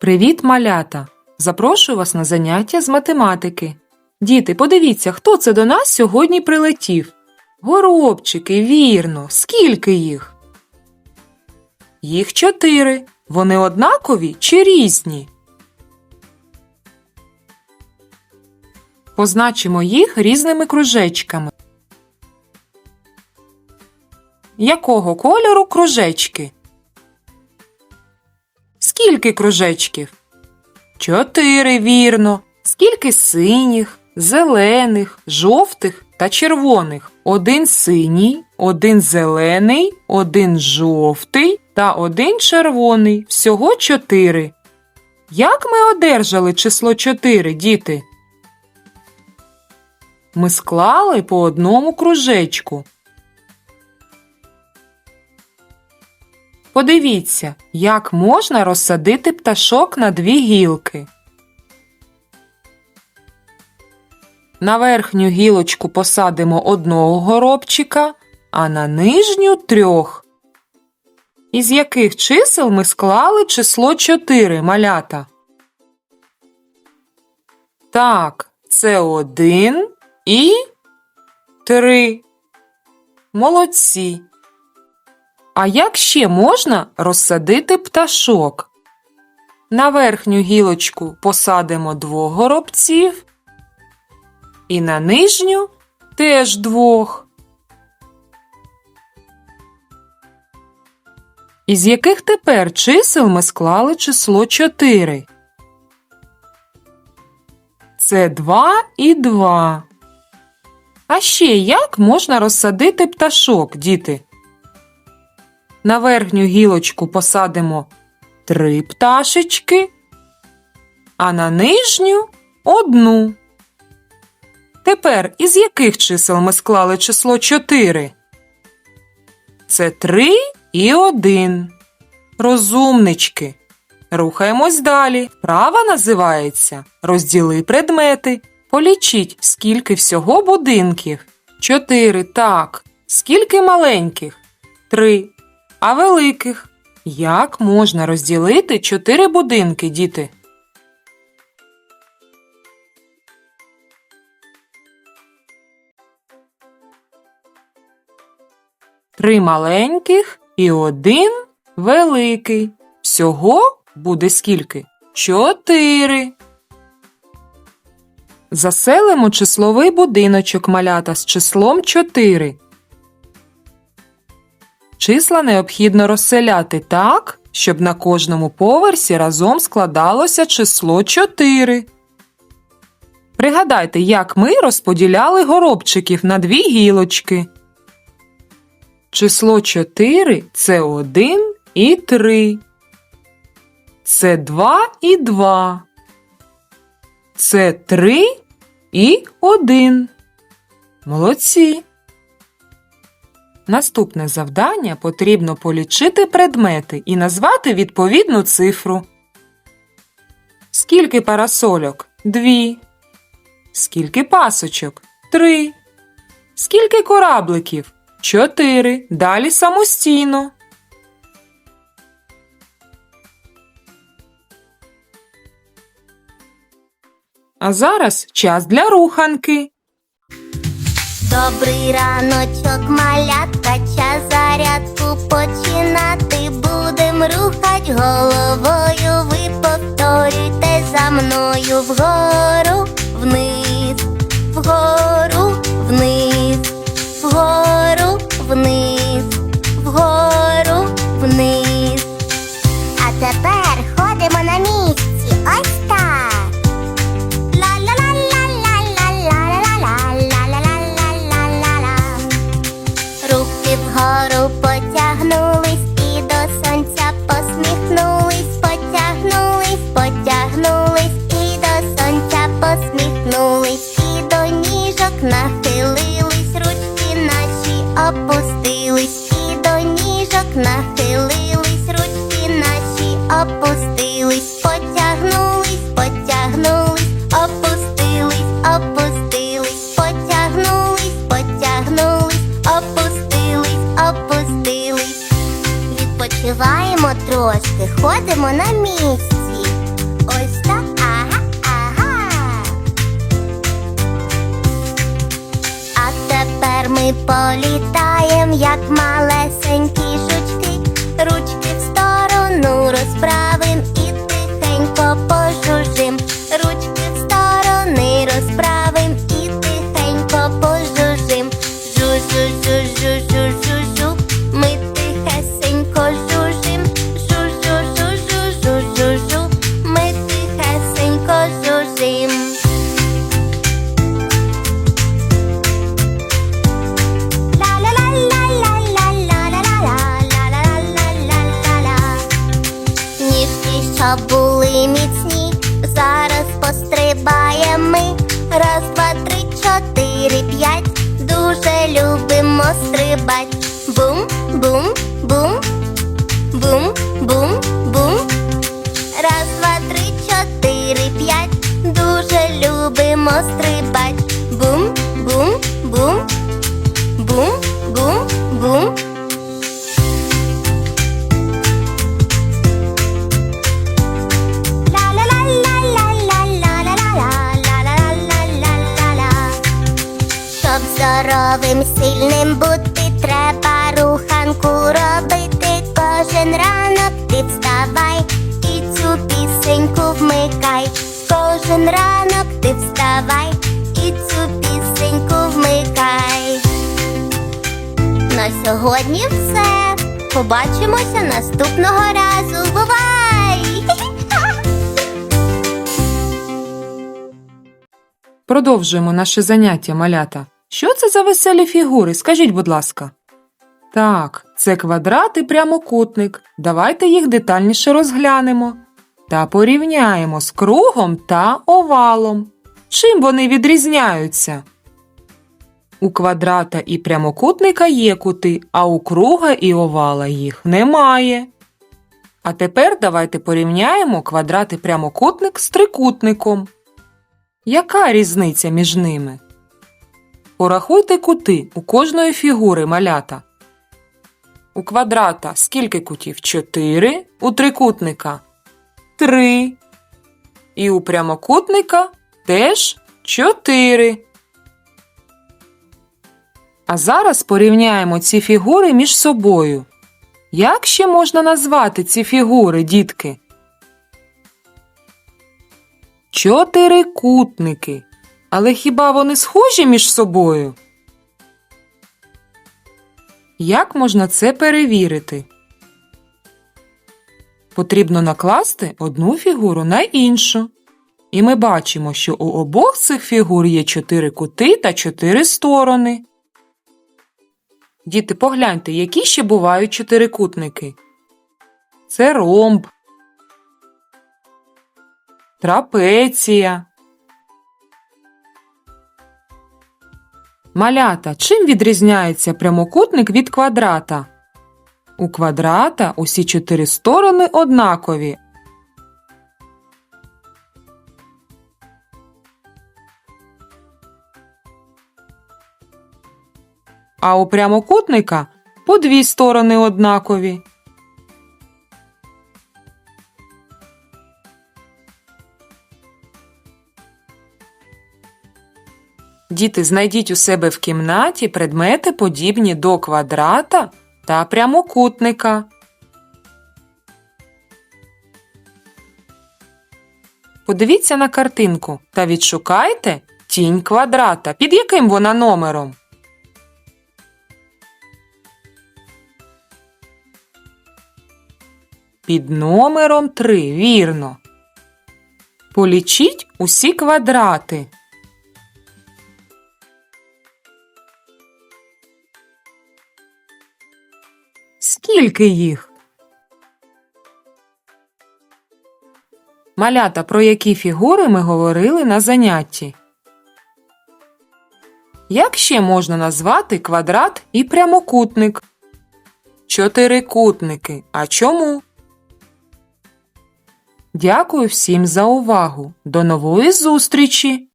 Привіт, малята! Запрошую вас на заняття з математики. Діти, подивіться, хто це до нас сьогодні прилетів. Горобчики, вірно, скільки їх? Їх чотири. Вони однакові чи різні? Позначимо їх різними кружечками. Якого кольору кружечки? Скільки кружечків? Чотири, вірно. Скільки синіх, зелених, жовтих та червоних? Один синій, один зелений, один жовтий та один червоний. Всього чотири. Як ми одержали число чотири, діти? Ми склали по одному кружечку. Подивіться, як можна розсадити пташок на дві гілки. На верхню гілочку посадимо одного горобчика, а на нижню трьох. Із яких чисел ми склали число 4 малята? Так, це один і три. Молодці. А як ще можна розсадити пташок? На верхню гілочку посадимо двох горобців, і на нижню теж двох. Із яких тепер чисел ми склали число 4? Це 2 і 2. А ще як можна розсадити пташок, діти? На верхню гілочку посадимо три пташечки, а на нижню одну. Тепер із яких чисел ми склали число 4? Це 3 і 1. Розумнички. Рухаємось далі. Права називається Розділи предмети. Полічіть, скільки всього будинків. 4. Так. Скільки маленьких? 3. А великих? Як можна розділити 4 будинки, діти? Три маленьких і один великий. Всього буде скільки? Чотири. Заселимо числовий будиночок малята з числом 4. Числа необхідно розселяти так, щоб на кожному поверсі разом складалося число 4. Пригадайте, як ми розподіляли горобчиків на дві гілочки. Число 4 це 1 і 3. Це 2 і 2. Це 3 і 1. Молодці. Наступне завдання потрібно полічити предмети і назвати відповідну цифру. Скільки парасольок? Дві. Скільки пасочок? Три. Скільки корабликів? Чотири. Далі самостійно. А зараз час для руханки. Добрий раночок, малятка, час зарядку починати. Будем рухать головою. Ви повторюйте за мною вгору, вниз, вгору, нахилились, ручки наші опустились, і до ніжок нахилились, ручки наші опустились, потягнулись, потягнулись, опустились, опустились, потягнулись, потягнулись, опустились, опустились. Відпочиваємо трошки, ходимо на місці. Ми політаєм, як малесенькі чотири, п'ять. Дуже любимо стрибать. Бум, бум, бум, бум, бум, бум. Раз, два, три, чотири, п'ять. Дуже любимо стрибать. Бум, бум, бум, бум, бум, бум. Сильним бути, треба руханку робити. Кожен ранок ти вставай і цю пісеньку вмикай. Кожен ранок ти вставай і цю пісеньку вмикай. На сьогодні все. Побачимося наступного разу. Бувай! Продовжуємо наше заняття, малята. Що це за веселі фігури? Скажіть, будь ласка. Так, це квадрат і прямокутник. Давайте їх детальніше розглянемо та порівняємо з кругом та овалом. Чим вони відрізняються? У квадрата і прямокутника є кути, а у круга і овала їх немає. А тепер давайте порівняємо квадрат і прямокутник з трикутником. Яка різниця між ними? Порахуйте кути у кожної фігури малята. У квадрата скільки кутів? 4, у трикутника 3. І у прямокутника теж 4. А зараз порівняємо ці фігури між собою. Як ще можна назвати ці фігури, дітки? Чотирикутники. Але хіба вони схожі між собою? Як можна це перевірити? Потрібно накласти одну фігуру на іншу. І ми бачимо, що у обох цих фігур є чотири кути та чотири сторони. Діти, погляньте, які ще бувають чотирикутники. Це ромб, трапеція. Малята, чим відрізняється прямокутник від квадрата? У квадрата усі чотири сторони однакові. А у прямокутника по дві сторони однакові. Діти, знайдіть у себе в кімнаті предмети, подібні до квадрата та прямокутника. Подивіться на картинку та відшукайте тінь квадрата. Під яким вона номером? Під номером 3, вірно. Полічіть усі квадрати. Скільки їх? Малята, про які фігури ми говорили на занятті? Як ще можна назвати квадрат і прямокутник? Чотирикутники. А чому? Дякую всім за увагу. До нової зустрічі!